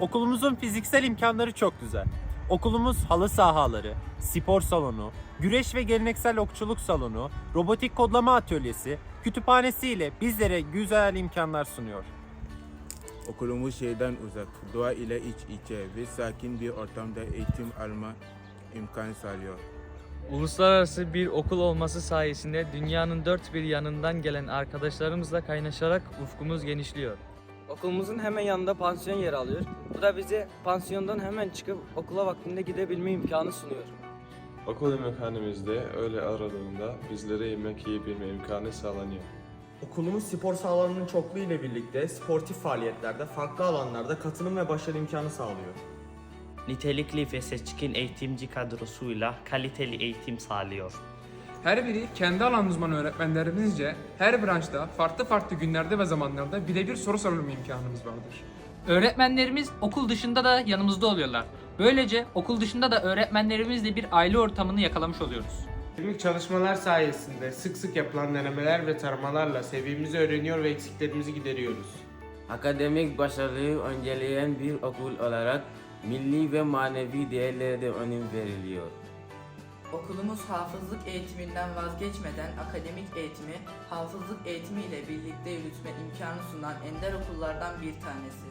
Okulumuzun fiziksel imkanları çok güzel. Okulumuz halı sahaları, spor salonu, güreş ve geleneksel okçuluk salonu, robotik kodlama atölyesi, kütüphanesi ile bizlere güzel imkanlar sunuyor. Okulumuz şehirden uzak, doğa ile iç içe ve sakin bir ortamda eğitim alma imkanı sağlıyor. Uluslararası bir okul olması sayesinde dünyanın dört bir yanından gelen arkadaşlarımızla kaynaşarak ufkumuz genişliyor. Okulumuzun hemen yanında pansiyon yer alıyor. Bu da bize pansiyondan hemen çıkıp okula vaktinde gidebilme imkanı sunuyor. Okul yemekhanemizde öğle aralığında bizlere yemek yiyebilme imkanı sağlanıyor. Okulumuz spor sahalarının çokluğu ile birlikte sportif faaliyetlerde farklı alanlarda katılım ve başarı imkanı sağlıyor. Nitelikli ve seçkin eğitimci kadrosuyla kaliteli eğitim sağlıyor. Her biri kendi alan uzmanı öğretmenlerimizce her branşta farklı farklı günlerde ve zamanlarda birebir soru sorulma imkanımız vardır. Öğretmenlerimiz okul dışında da yanımızda oluyorlar. Böylece okul dışında da öğretmenlerimizle bir aile ortamını yakalamış oluyoruz. Akademik çalışmalar sayesinde sık sık yapılan denemeler ve taramalarla seviyemizi öğreniyor ve eksiklerimizi gideriyoruz. Akademik başarıyı önceleyen bir okul olarak milli ve manevi değerlere de önem veriliyor. Okulumuz hafızlık eğitiminden vazgeçmeden akademik eğitimi, hafızlık eğitimi ile birlikte yürütme imkanı sunan ender okullardan bir tanesi.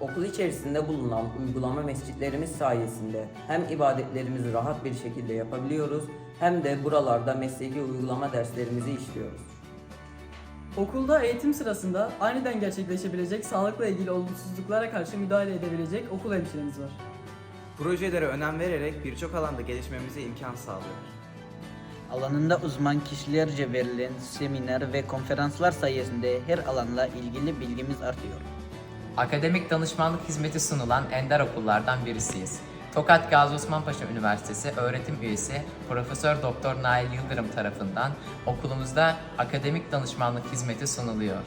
Okul içerisinde bulunan uygulama mescitlerimiz sayesinde hem ibadetlerimizi rahat bir şekilde yapabiliyoruz hem de buralarda mesleki uygulama derslerimizi işliyoruz. Okulda eğitim sırasında aniden gerçekleşebilecek sağlıkla ilgili olumsuzluklara karşı müdahale edebilecek okul hemşiremiz var. Projelere önem vererek birçok alanda gelişmemize imkan sağlıyor. Alanında uzman kişilerce verilen seminer ve konferanslar sayesinde her alanla ilgili bilgimiz artıyor. Akademik danışmanlık hizmeti sunulan ender okullardan birisiyiz. Tokat Gazi Osman Paşa Üniversitesi öğretim üyesi Profesör Doktor Nail Yıldırım tarafından okulumuzda akademik danışmanlık hizmeti sunuluyor.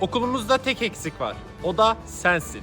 Okulumuzda tek eksik var. O da sensin.